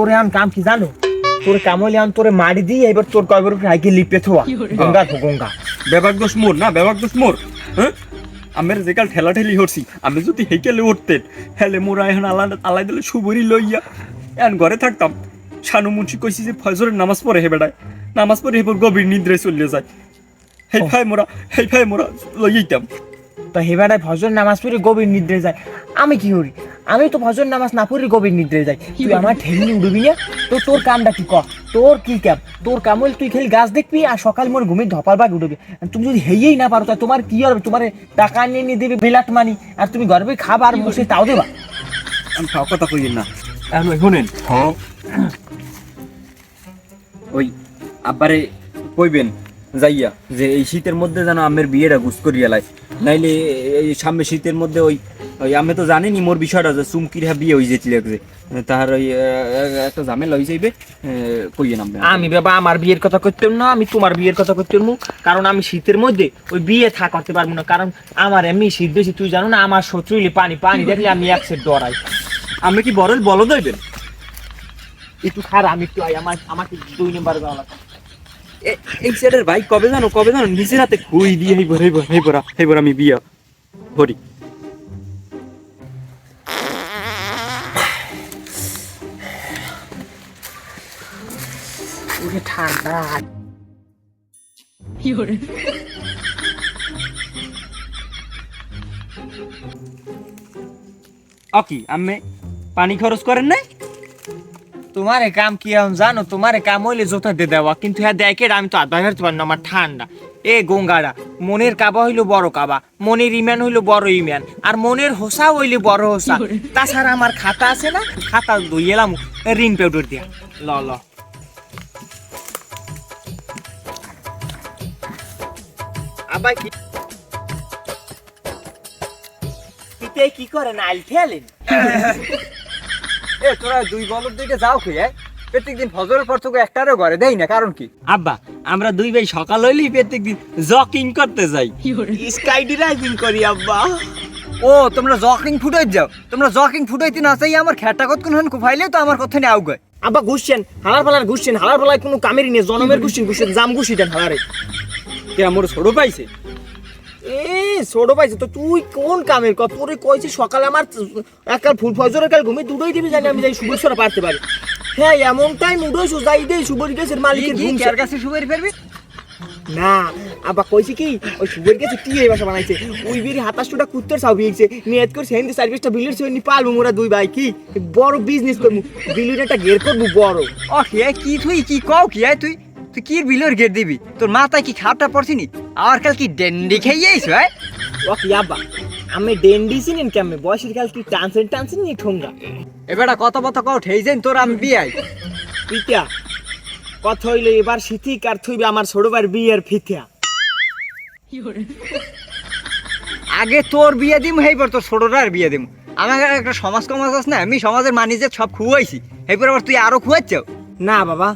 তোরে আন কাম কি জানো? তোর কাম হইলে আন তোরে মারি দিয়ে এবার তোর কয়বার উপরে হাইকে লিপে থোয়া। গঙ্গা থো গঙ্গা। বেবাক দোষ মোর না বেবাক দোষ মোর হ্যাঁ? আমের যেকাল ঠেলা ঠেলি হরছি আমি যদি হেকেলে উঠতেন হেলে মোরা এখন আলা আলাই দিলে সুবরি লইয়া এখন ঘরে থাকতাম। শানু মুন্সি কইছি যে ফজরের নামাজ পড়ে হে বেড়ায় নামাজ পড়ে হেপর গভীর নিদ্রায় চলে যায়। হেই ভাই মোরা হেই ভাই মোরা লইয়াইতাম। তো ভজন নামাজ পড়ে গভীর নিদ্রে যায় আমি কি করি? আমি তো ভজন নামাজ না পড়ে গভীর নিদ্রে যাই। তুই আমার ঠেলি উড়বি না? তো তোর কামটা কি কর তোর কি কাম তোর কাম হইলে তুই খালি গাছ দেখবি আর সকাল মোর ঘুমিয়ে ধপার বাগ উঠবি তুমি যদি হেয়েই না পারো তা তোমার কি হবে? তোমার টাকা নিয়ে নিয়ে দেবে বিলাট মানি। আর তুমি গর্বে খাবার বসে তাও দেবা। আমি খাওয়া কথা কই না। এখন শুনেন। ওই আব্বারে কইবেন যাইয়া যে এই শীতের মধ্যে যেন আমের বিয়েটা গুছ করিয়া লাই। নাইলে এই সামনে শীতের মধ্যে ওই ওই আমি তো জানি নি মোর বিষয়টা যে চুমকির হ্যাঁ বিয়ে হয়ে যেতে লাগছে তাহার ওই একটা ঝামেলা হয়ে যাইবে কইয়ে নামবে আমি বাবা আমার বিয়ের কথা করতাম না আমি তোমার বিয়ের কথা করতাম কারণ আমি শীতের মধ্যে ওই বিয়ে থা করতে পারব না। কারণ আমার এমনি শীত বেশি তুই জানো না আমার শত্রু হইলে পানি পানি দেখলে আমি এক সেট ডরাই। আমি কি বড় বলো দইবেন একটু খার আমি একটু আই আমার আমাকে দুই নাম্বার যাওয়া লাগবে। এই সাইডের ভাই কবে জানো কবে জানো নিজের হাতে খুই দিয়ে হেই বড় হেই বড় আমি বিয়া ভরি ঠান্ডা অকি আমি পানি খরচ করেন নাই? তোমারে কাম কি এখন জানো? তোমারে কাম হইলে জোতা দিয়ে দেওয়া। কিন্তু হ্যাঁ দেখে আমি তো আধা হারতে পারি না আমার ঠান্ডা। এ গঙ্গারা মনের কাবা হইল বড় কাবা মনের ইমান হইল বড় ইমান আর মনের হোসা হইলে বড় হোসা। তাছাড়া আমার খাতা আছে না? খাতা ধুই এলাম রিন পাউডার দিয়া। ল ল। কি পিতে কি করেন আইল খেলেন এ তোরা দুই বলদ দিকে যাও কি প্রত্যেক দিন ফজরের পর তোকে একটারও ঘরে দেই না কারণ কি? আব্বা আমরা দুই ভাই সকাল হইলেই প্রত্যেক দিন জকিং করতে যাই। স্কাই ড্রাইভিং করি আব্বা। ও তোমরা জকিং ফুটাই যাও। তোমরা জকিং ফুটাইতে না চাই আমার খেটা কত কোন কুফাইলে তো আমার কথা নিয়ে আউগে। আব্বা ঘুষছেন হালার ফালার ঘুষছেন হালার ফালার কোনো কামেরই নেই। জনমের ঘুষছেন ঘুষছেন জাম ঘুষি দেন হালারে। কে মোর ছোট পাইছে? এ ছোট পাইছে তো তুই কোন কামের কত তোরে কইছি সকালে আমার একাল ফুল ফজরের কাল ঘুমে দুটোই দিবি জানি আমি যাই সুবরেশ্বরে পারতে পারি। হ্যাঁ এমন টাইম উঠেছো যাই দেই সুবর গেছের মালিকের ঘুম কার কাছে সুবের ফেরবি? না আবার কইছে কি ওই সুবর গেছে টিয়ে বাসা বানাইছে। ওই বিরি হাতাশটা কুত্তর সাউ বিয়েছে নিয়ত করছে হিন্দি সার্ভিসটা বিলের সে নি পালবো মোরা দুই ভাই কি? বড় বিজনেস করব। বিলির একটা গের করব বড়। ও কি কি তুই কি কও কি তুই? তুই কি বিলর গেট দিবি? তোর মাথায় কি খাপটা পড়ছিনি? আর কাল কি ডেন্ডি খেয়ে হ্যাঁ? ও কি আব্বা আমি ডেন্ডি চিনেন কেমন? বয়সের কাল কি টানছেন টানছেন নি ঠোঙ্গা? এবারে কত কথা কও ঠেই যাই তোর আমি বিয়াই পিতা কথা হইলে এবার শীতিক আর থইবে আমার ছোট ভাইয়ের বিয়ের ফিতিয়া। আগে তোর বিয়ে দিম হেইবার তোর ছোটটার বিয়ে দিম। আমাকে একটা সমাজ কমাজ আছে না আমি সমাজের মানিজে সব খুয়াইছি। হেইবার আবার তুই আরও খুয়াচ্ছ? না বাবা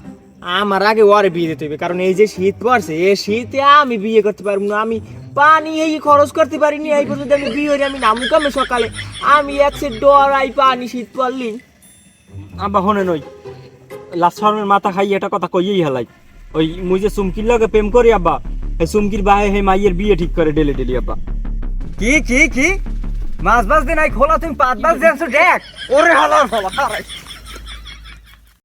আমার আগে ওরে বিয়ে দিতে হবে কারণ এই যে শীত পড়ছে এই শীতে আমি বিয়ে করতে পারব না আমি পানি এই খরচ করতে পারিনি এই পর্যন্ত আমি বিয়ে হইলে আমি নামু কামে সকালে। আমি একসে ডরাই পানি শীত পড়লি। আব্বা হনে নই লাচ্ছার মাথা খাই এটা কথা কইয়েই হেলাই। ওই মুই যে চুমকির লগে প্রেম করি আব্বা এই চুমকির বাহে হে মাইয়ের বিয়ে ঠিক করে ডেলি ডেলি আব্বা। কি কি কি? মাছ বাজ দিন আই খোলা তুমি পাঁচ দিয়েছ দেখ ওরে হালার ফলা